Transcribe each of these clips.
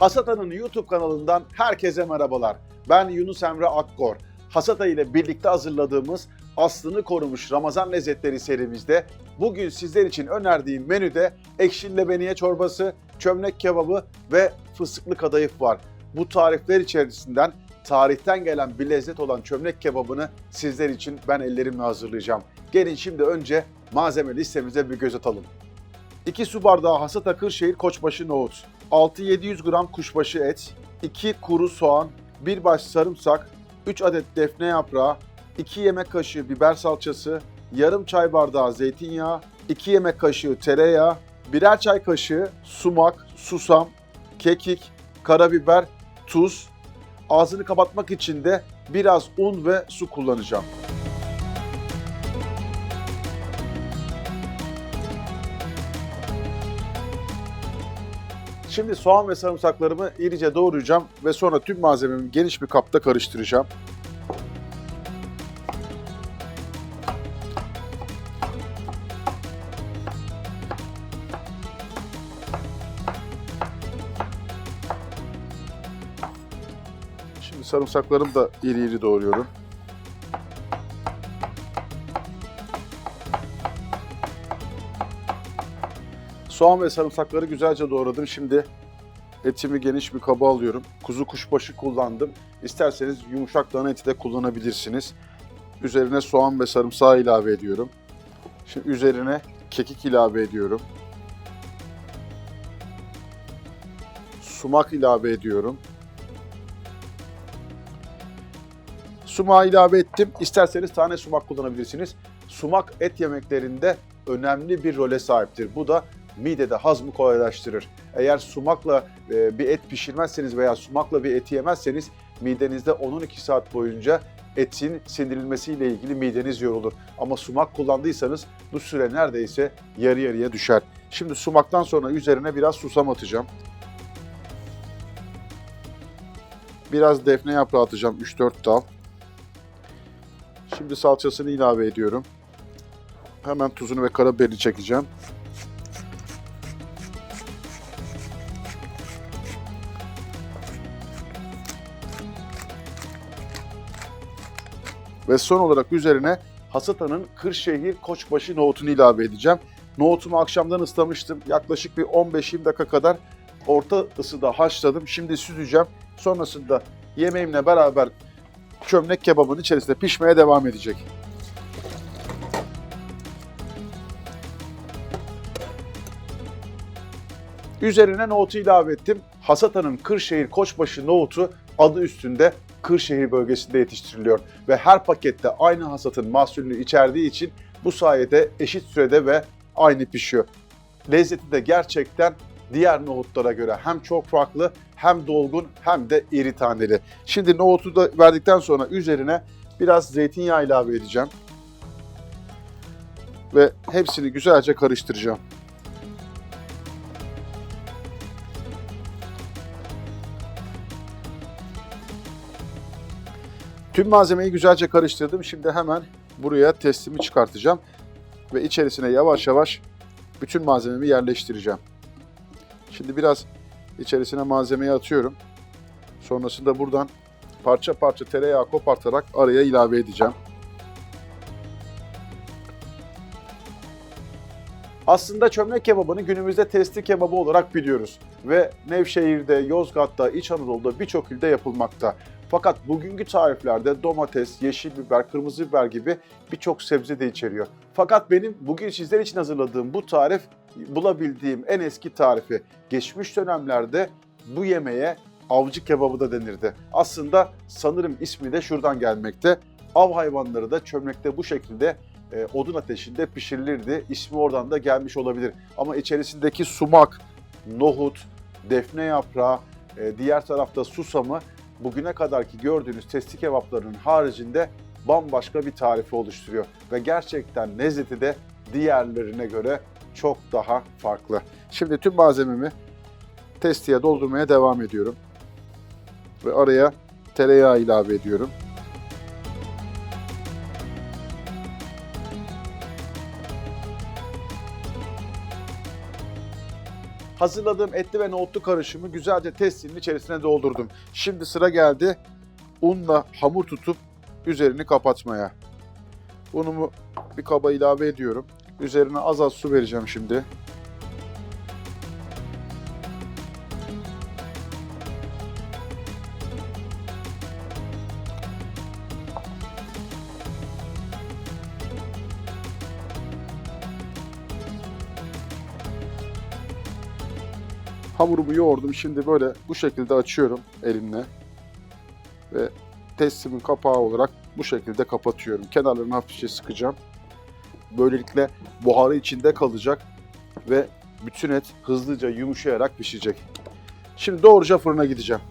Hasata'nın YouTube kanalından herkese merhabalar. Ben Yunus Emre Akkor. Hasata ile birlikte hazırladığımız aslını korumuş Ramazan lezzetleri serimizde bugün sizler için önerdiğim menüde ekşi lebeniye çorbası, çömlek kebabı ve fıstıklı kadayıf var. Bu tarifler içerisinden tarihten gelen bir lezzet olan çömlek kebabını sizler için ben ellerimle hazırlayacağım. Gelin şimdi önce malzeme listemize bir göz atalım. 2 su bardağı hasata Kırşehir koçbaşı nohut, 6-700 gram kuşbaşı et, 2 kuru soğan, 1 baş sarımsak, 3 adet defne yaprağı, 2 yemek kaşığı biber salçası, yarım çay bardağı zeytinyağı, 2 yemek kaşığı tereyağı, birer çay kaşığı sumak, susam, kekik, karabiber, tuz, ağzını kapatmak için de biraz un ve su kullanacağım. Şimdi soğan ve sarımsaklarımı irice doğrayacağım ve sonra tüm malzememi geniş bir kapta karıştıracağım. Şimdi sarımsaklarımı da iri iri doğruyorum. Soğan ve sarımsakları güzelce doğradım. Şimdi etimi geniş bir kaba alıyorum. Kuzu kuşbaşı kullandım. İsterseniz yumuşak dana eti de kullanabilirsiniz. Üzerine soğan ve sarımsağı ilave ediyorum. Şimdi üzerine kekik ilave ediyorum. Sumak ilave ediyorum. Sumağı ilave ettim. İsterseniz tane sumak kullanabilirsiniz. Sumak et yemeklerinde önemli bir role sahiptir. Bu da midede hazmı kolaylaştırır. Eğer sumakla e, bir et pişirmezseniz veya sumakla bir eti yemezseniz midenizde 10-12 saat boyunca etin sindirilmesiyle ilgili mideniz yorulur. Ama sumak kullandıysanız bu süre neredeyse yarı yarıya düşer. Şimdi sumaktan sonra üzerine biraz susam atacağım. Biraz defne yaprağı atacağım 3-4 dal. Şimdi salçasını ilave ediyorum. Hemen tuzunu ve karabiberini çekeceğim. Ve son olarak üzerine Hasata'nın Kırşehir Koçbaşı nohutunu ilave edeceğim. Nohutumu akşamdan ıslamıştım. Yaklaşık bir 15-20 dakika kadar orta ısıda haşladım. Şimdi süzeceğim. Sonrasında yemeğimle beraber çömlek kebabın içerisinde pişmeye devam edecek. Üzerine nohutu ilave ettim. Hasata'nın Kırşehir Koçbaşı nohutu adı üstünde Kırşehir bölgesinde yetiştiriliyor ve her pakette aynı hasatın mahsulünü içerdiği için bu sayede eşit sürede ve aynı pişiyor. Lezzeti de gerçekten diğer nohutlara göre hem çok farklı hem dolgun hem de iri taneli. Şimdi nohutu da verdikten sonra üzerine biraz zeytinyağı ilave edeceğim. Ve hepsini güzelce karıştıracağım. Tüm malzemeyi güzelce karıştırdım. Şimdi hemen buraya testimi çıkartacağım. Ve içerisine yavaş yavaş bütün malzememi yerleştireceğim. Şimdi biraz içerisine malzemeyi atıyorum. Sonrasında buradan parça parça tereyağı kopartarak araya ilave edeceğim. Aslında çömlek kebabını günümüzde testi kebabı olarak biliyoruz. Ve Nevşehir'de, Yozgat'ta, İç Anadolu'da birçok ilde yapılmakta. Fakat bugünkü tariflerde domates, yeşil biber, kırmızı biber gibi birçok sebze de içeriyor. Fakat benim bugün sizler için hazırladığım bu tarif bulabildiğim en eski tarifi. Geçmiş dönemlerde bu yemeğe avcı kebabı da denirdi. Aslında sanırım ismi de şuradan gelmekte. Av hayvanları da çömlekte bu şekilde e, odun ateşinde pişirilirdi. İsmi oradan da gelmiş olabilir. Ama içerisindeki sumak, nohut, defne yaprağı, e, diğer tarafta susamı bugüne kadarki gördüğünüz testi kebaplarının haricinde bambaşka bir tarifi oluşturuyor. Ve gerçekten lezzeti de diğerlerine göre çok daha farklı. Şimdi tüm malzememi testiye doldurmaya devam ediyorum. Ve araya tereyağı ilave ediyorum. Hazırladığım etli ve nohutlu karışımı güzelce testinin içerisine doldurdum. Şimdi sıra geldi unla hamur tutup üzerini kapatmaya. Unumu bir kaba ilave ediyorum. Üzerine az az su vereceğim şimdi. Hamurumu yoğurdum. Şimdi böyle bu şekilde açıyorum elimle. Ve testimin kapağı olarak bu şekilde kapatıyorum. Kenarlarını hafifçe sıkacağım. Böylelikle buharı içinde kalacak ve bütün et hızlıca yumuşayarak pişecek. Şimdi doğruca fırına gideceğim.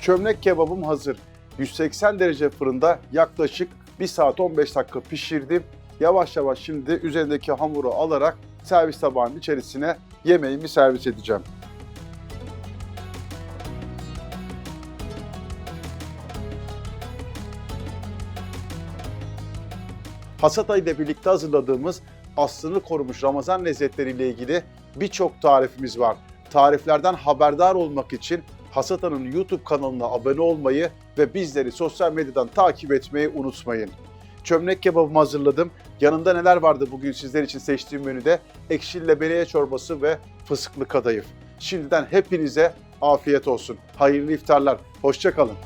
Çömlek kebabım hazır. 180 derece fırında yaklaşık 1 saat 15 dakika pişirdim. Yavaş yavaş şimdi üzerindeki hamuru alarak servis tabağının içerisine yemeğimi servis edeceğim. Hasat ayı ile birlikte hazırladığımız aslını korumuş Ramazan lezzetleriyle ilgili birçok tarifimiz var. Tariflerden haberdar olmak için Hasata'nın YouTube kanalına abone olmayı ve bizleri sosyal medyadan takip etmeyi unutmayın. Çömlek kebabımı hazırladım. Yanında neler vardı bugün sizler için seçtiğim menüde? Ekşili lebeniye çorbası ve fıstıklı kadayıf. Şimdiden hepinize afiyet olsun. Hayırlı iftarlar. Hoşçakalın.